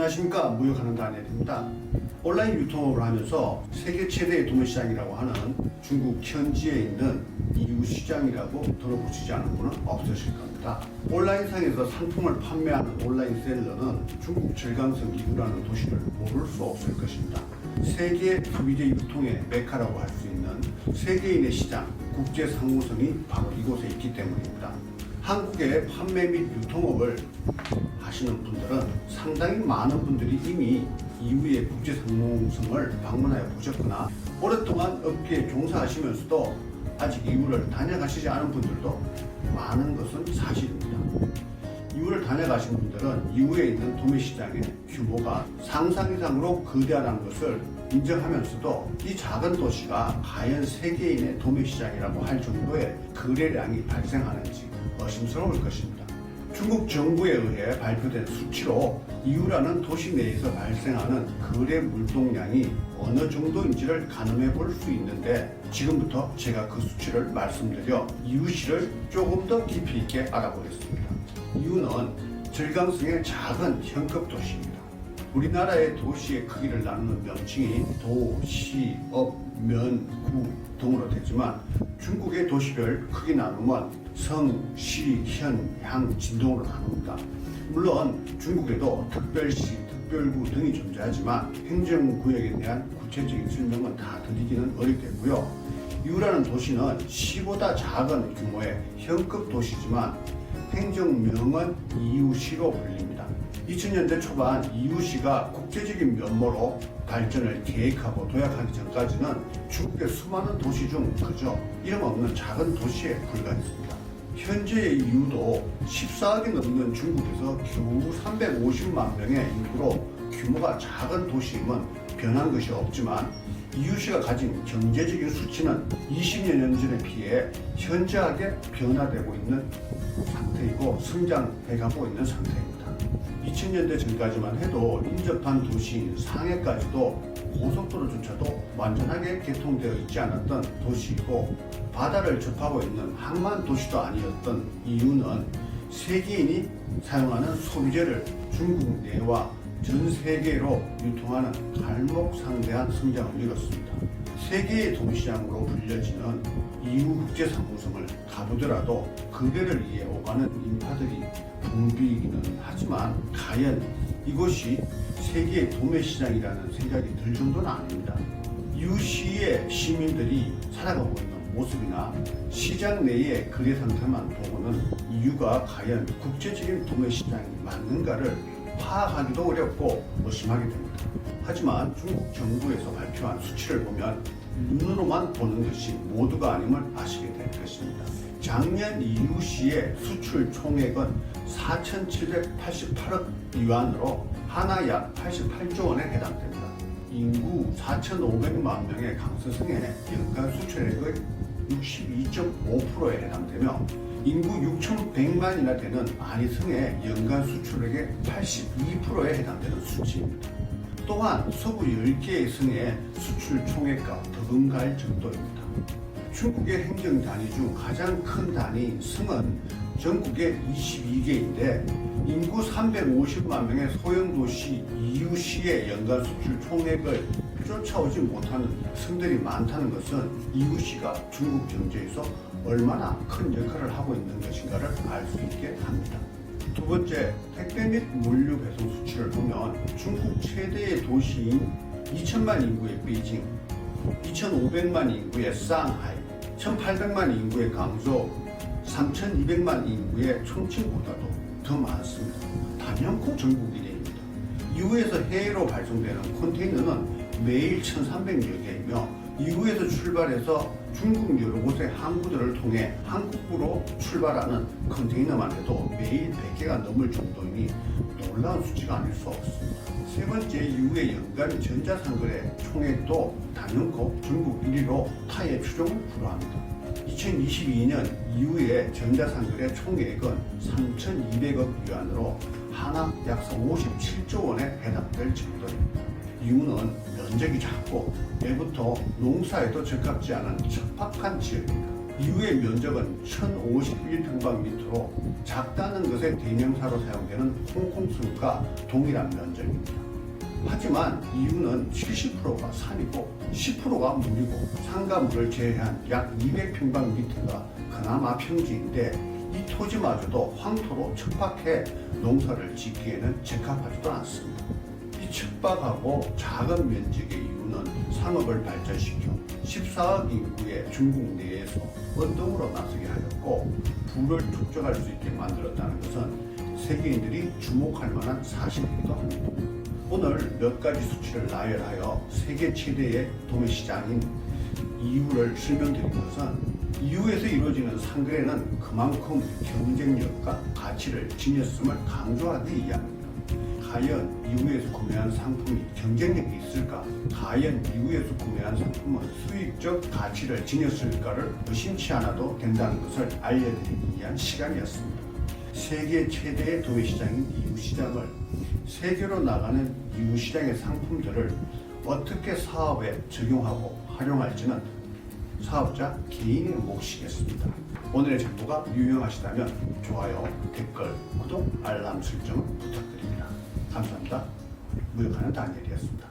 안녕하십니까 무역하는 다니엘입니다. 온라인 유통업을 하면서 세계 최대의 도매 시장이라고 하는 중국 현지에 있는 이유 시장이라고 들어보시지 않은 분은 없으실 겁니다. 온라인상에서 상품을 판매하는 온라인 셀러는 중국 절강성 이유라는 도시를 모를 수 없을 것입니다. 세계 소비재 유통의 메카라고 할 수 있는 세계인의 시장, 국제 상무성이 바로 이곳에 있기 때문입니다. 한국의 판매 및 유통업을 하시는 분들은 상당히 많은 분들이 이미 이후의 국제 상무성을 방문하여 보셨거나 오랫동안 업계에 종사하시면서도 아직 이후를 다녀가시지 않은 분들도 많은 것은 사실입니다. 이후를 다녀가신 분들은 이후에 있는 도매 시장의 규모가 상상 이상으로 거대하다는 것을 인정하면서도 이 작은 도시가 과연 세계인의 도매 시장이라고 할 정도의 거래량이 발생하는지 의심스러울 것입니다. 중국 정부에 의해 발표된 수치로 이유라는 도시 내에서 발생하는 거래 물동량이 어느 정도인지를 가늠해 볼 수 있는데 지금부터 제가 그 수치를 말씀드려 이유시를 조금 더 깊이 있게 알아보겠습니다. 이유는 절강성의 작은 현급 도시입니다. 우리나라의 도시의 크기를 나누는 명칭이 도, 시, 업, 면, 구 등으로 되지만 중국의 도시별 크기 나누면 성, 시, 현, 향, 진동으로 나눕니다. 물론 중국에도 특별시, 특별구 등이 존재하지만 행정구역에 대한 구체적인 설명은 다 드리기는 어렵겠고요. 이유라는 도시는 시보다 작은 규모의 현급 도시지만 행정명은 이유시로 불립니다. 2000년대 초반 이유시가 국제적인 면모로 발전을 계획하고 도약하기 전까지는 중국의 수많은 도시 중 그저 이름 없는 작은 도시에 불과했습니다. 현재의 이유도 14억이 넘는 중국에서 겨우 350만 명의 인구로 규모가 작은 도시임은 변한 것이 없지만 이유시가 가진 경제적인 수치는 20여 년 전에 비해 현저하게 변화되고 있는 상태이고 성장해가고 있는 상태입니다. 2000년대 전까지만 해도 인접한 도시인 상해까지도 고속도로조차도 완전하게 개통되어 있지 않았던 도시이고 바다를 접하고 있는 항만 도시도 아니었던 이유는 세계인이 사용하는 소비재를 중국 내와 전 세계로 유통하는 갈목상대한 성장을 이뤘습니다. 세계의 도시장으로 불려지는 이후 국제상무성을 가보더라도 그대를 위해 오가는 인파들이 붐비기는 하지만 과연 이곳이 세계의 도매시장이라는 생각이 들 정도는 아닙니다. 이웃시의 시민들이 살아가고 있는 모습이나 시장 내의 거래 상태만 보고는 이유가 과연 국제적인 도매시장이 맞는가를 파악하기도 어렵고 의심하게 됩니다. 하지만 중국 정부에서 발표한 수치를 보면 눈으로만 보는 것이 모두가 아님을 아시게 될 것입니다. 작년 이유시의 수출 총액은 4,788억 위안으로 하나 약 88조 원에 해당됩니다. 인구 4,500만 명의 강서성의 연간 수출액의 62.5%에 해당되며 인구 6,100만이나 되는 안희성의 연간 수출액의 82%에 해당되는 수치입니다. 또한 서부 10개의 성의 수출 총액과 더금갈 정도입니다. 중국의 행정 단위 중 가장 큰 단위인 성은 전국에 22개인데 인구 350만 명의 소형 도시 이유시의 연간 수출 총액을 쫓아오지 못하는 성들이 많다는 것은 이유시가 중국 경제에서 얼마나 큰 역할을 하고 있는 것인가를 알 수 있게 합니다. 두 번째, 택배 및 물류 배송 수치를 보면 중국 최대의 도시인 2천만 인구의 베이징, 2,500만 인구의 상하이, 1,800만 인구의 강조, 3,200만 인구의 총칭보다도 더 많습니다. 단연코 전국 1위입니다. 이후에서 해외로 발송되는 컨테이너는 매일 1,300여 개이며 이후에서 출발해서 중국 여러 곳의 항구들을 통해 한국으로 출발하는 컨테이너만 해도 매일 100개가 넘을 정도이니 놀라운 수치가 아닐 수 없습니다. 세 번째 이후의 연간 전자상거래 총액도 단연코 중국 1위로 타의 추종을 불허합니다. 2022년 이후에 전자상거래 총액은 3,200억 위안으로 하나 약 57조 원에 해당될 정도입니다. 이유는 면적이 작고 내부터 농사에도 적합지 않은 척박한 지역입니다. 이후의 면적은 1051평방미터로 작다는 것의 대명사로 사용되는 홍콩성과 동일한 면적입니다. 하지만 이유는 70%가 산이고 10%가 물이고 상가물을 제외한 약 200평방미터가 그나마 평지인데 이 토지마저도 황토로 척박해 농사를 짓기에는 적합하지도 않습니다. 이 척박하고 작은 면적의 이유는 상업을 발전시켜 14억 인구의 중국 내에서 원동으로 나서게 하였고 부를 축적할 수 있게 만들었다는 것은 세계인들이 주목할 만한 사실이기도 합니다. 오늘 몇 가지 수치를 나열하여 세계 최대의 도매시장인 이유를 설명드린 것은 이유에서 이루어지는 상거래는 그만큼 경쟁력과 가치를 지녔음을 강조하기 위함입니다. 과연 이후에서 구매한 상품이 경쟁력이 있을까? 과연 이후에서 구매한 상품은 수익적 가치를 지녔을까를 의심치 않아도 된다는 것을 알려드리기 위한 시간이었습니다. 세계 최대의 도매시장인 이웃시장을 세계로 나가는 이웃시장의 상품들을 어떻게 사업에 적용하고 활용할지는 사업자 개인의 몫이겠습니다. 오늘의 정보가 유용하시다면 좋아요, 댓글, 구독, 알람 설정을 부탁드립니다. 감사합니다. 무역하는 다니엘이었습니다.